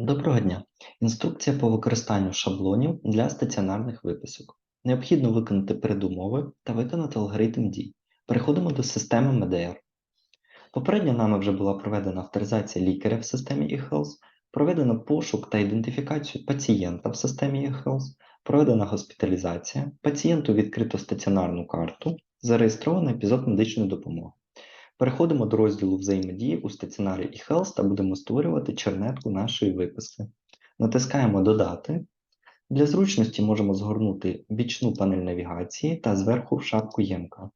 Доброго дня! Інструкція по використанню шаблонів для стаціонарних виписок. Необхідно виконати передумови та виконати алгоритм дій. Переходимо до системи MEDR. Попередньо нами вже була проведена авторизація лікаря в системі eHealth, проведено пошук та ідентифікацію пацієнта в системі eHealth, проведена госпіталізація, пацієнту відкрито стаціонарну карту, зареєстровано епізод медичної допомоги. Переходимо до розділу взаємодії у стаціонарі eHealth та будемо створювати чернетку нашої виписки. Натискаємо Додати. Для зручності можемо згорнути бічну панель навігації та зверху в шапку ємка.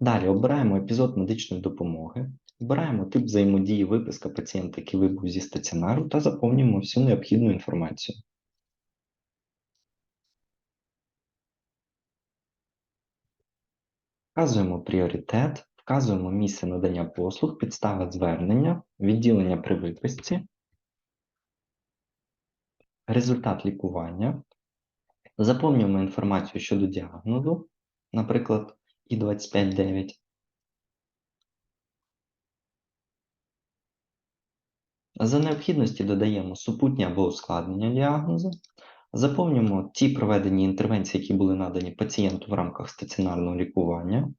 Далі обираємо епізод медичної допомоги, обираємо тип взаємодії виписка пацієнта, який вибув зі стаціонару, та заповнюємо всю необхідну інформацію. Вказуємо пріоритет, вказуємо місце надання послуг, підстава звернення, відділення при виписці, результат лікування. Заповнюємо інформацію щодо діагнозу, наприклад, І259. За необхідності додаємо супутні або ускладнення діагнозу. Заповнюємо ті проведені інтервенції, які були надані пацієнту в рамках стаціонарного лікування.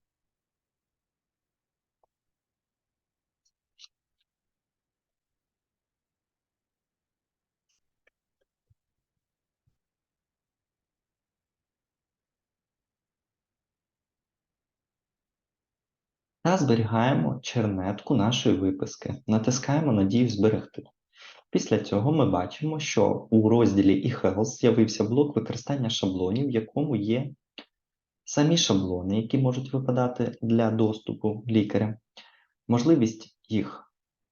Та зберігаємо чернетку нашої виписки. Натискаємо на дію Зберегти. Після цього ми бачимо, що у розділі eHealth з'явився блок використання шаблонів, в якому є самі шаблони, які можуть випадати для доступу лікаря, можливість їх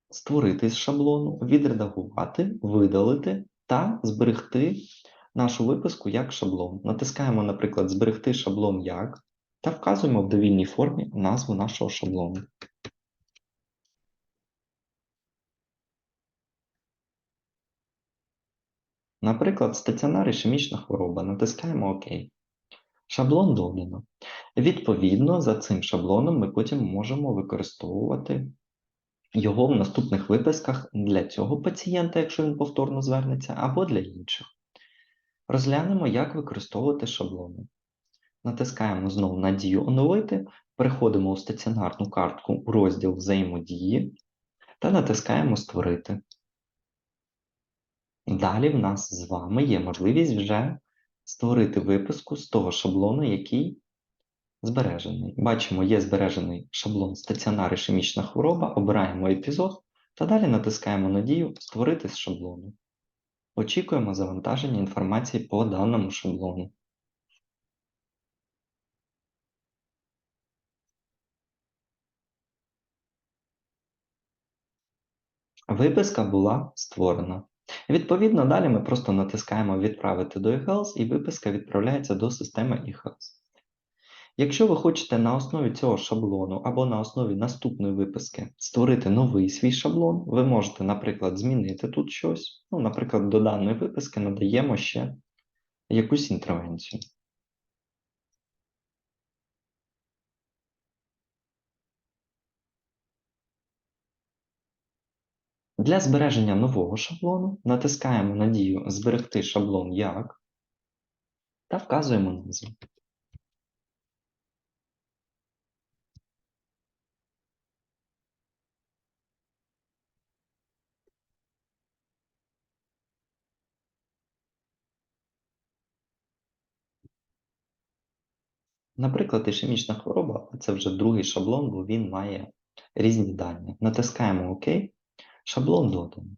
створити з шаблону, відредагувати, видалити та зберегти нашу виписку як шаблон. Натискаємо, наприклад, Зберегти шаблон як та вказуємо в довільній формі назву нашого шаблону. Наприклад, стаціонар ішемічна хвороба. Натискаємо ОК. Шаблон додано. Відповідно, за цим шаблоном ми потім можемо використовувати його в наступних виписках для цього пацієнта, якщо він повторно звернеться, або для інших. Розглянемо, як використовувати шаблони. Натискаємо знову на дію оновити, переходимо у стаціонарну картку у розділ взаємодії та натискаємо Створити. Далі в нас з вами є можливість вже створити виписку з того шаблону, який збережений. Бачимо, є збережений шаблон стаціонар ішемічна хвороба, обираємо епізод та далі натискаємо на дію Створити з шаблону. Очікуємо завантаження інформації по даному шаблону. Виписка була створена. Відповідно, далі ми просто натискаємо Відправити до eHealth і виписка відправляється до системи eHealth. Якщо ви хочете на основі цього шаблону або на основі наступної виписки створити новий свій шаблон, ви можете, наприклад, змінити тут щось. Ну, Наприклад, до даної виписки надаємо ще якусь інтервенцію. Для збереження нового шаблону натискаємо на дію Зберегти шаблон як та вказуємо назву. Наприклад, ішемічна хвороба це вже другий шаблон, бо він має різні дані. Натискаємо ОК, шаблон додано.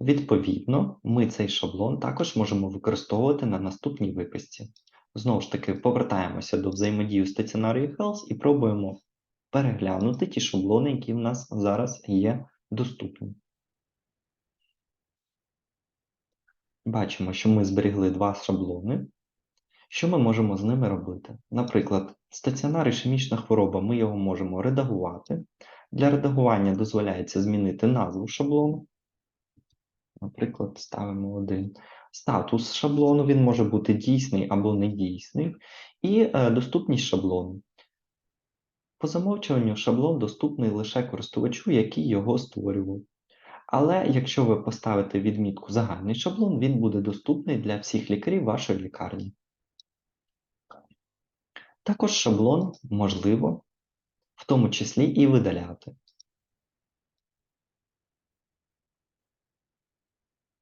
Відповідно, ми цей шаблон також можемо використовувати на наступній виписці. Знову ж таки, повертаємося до взаємодії стаціонарії Health і пробуємо переглянути ті шаблони, які в нас зараз є доступні. Бачимо, що ми зберігли два шаблони. Що ми можемо з ними робити? Наприклад, стаціонар ішемічна хвороба, ми його можемо редагувати. Для редагування дозволяється змінити назву шаблону. Наприклад, ставимо один. Статус шаблону, він може бути дійсний або недійсний. І е, доступність шаблону. По замовчуванню шаблон доступний лише користувачу, який його створював. Але якщо ви поставите відмітку загальний шаблон, він буде доступний для всіх лікарів вашої лікарні. Також шаблон можливо в тому числі і видаляти.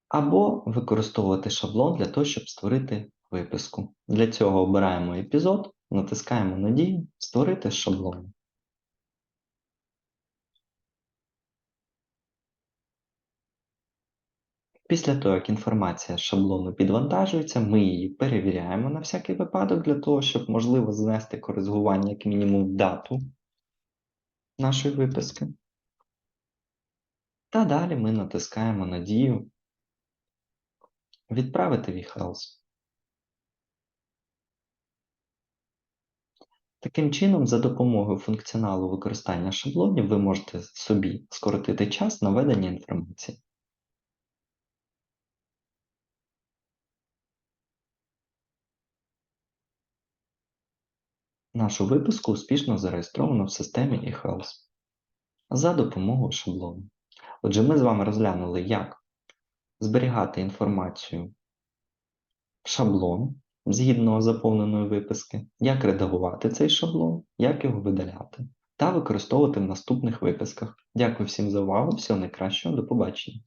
Або використовувати шаблон для того, щоб створити виписку. Для цього обираємо епізод, натискаємо на дію Створити з шаблону. Після того, як інформація з шаблону підвантажується, ми її перевіряємо на всякий випадок для того, щоб можливо знести коригування як мінімум дату нашої виписки. Та далі ми натискаємо на дію Відправити в eHealth. Таким чином, за допомогою функціоналу використання шаблонів ви можете собі скоротити час на введення інформації. Нашу виписку успішно зареєстровано в системі eHealth за допомогою шаблону. Отже, ми з вами розглянули, як зберігати інформацію в шаблон згідно заповненої виписки, як редагувати цей шаблон, як його видаляти та використовувати в наступних виписках. Дякую всім за увагу, всього найкращого, до побачення.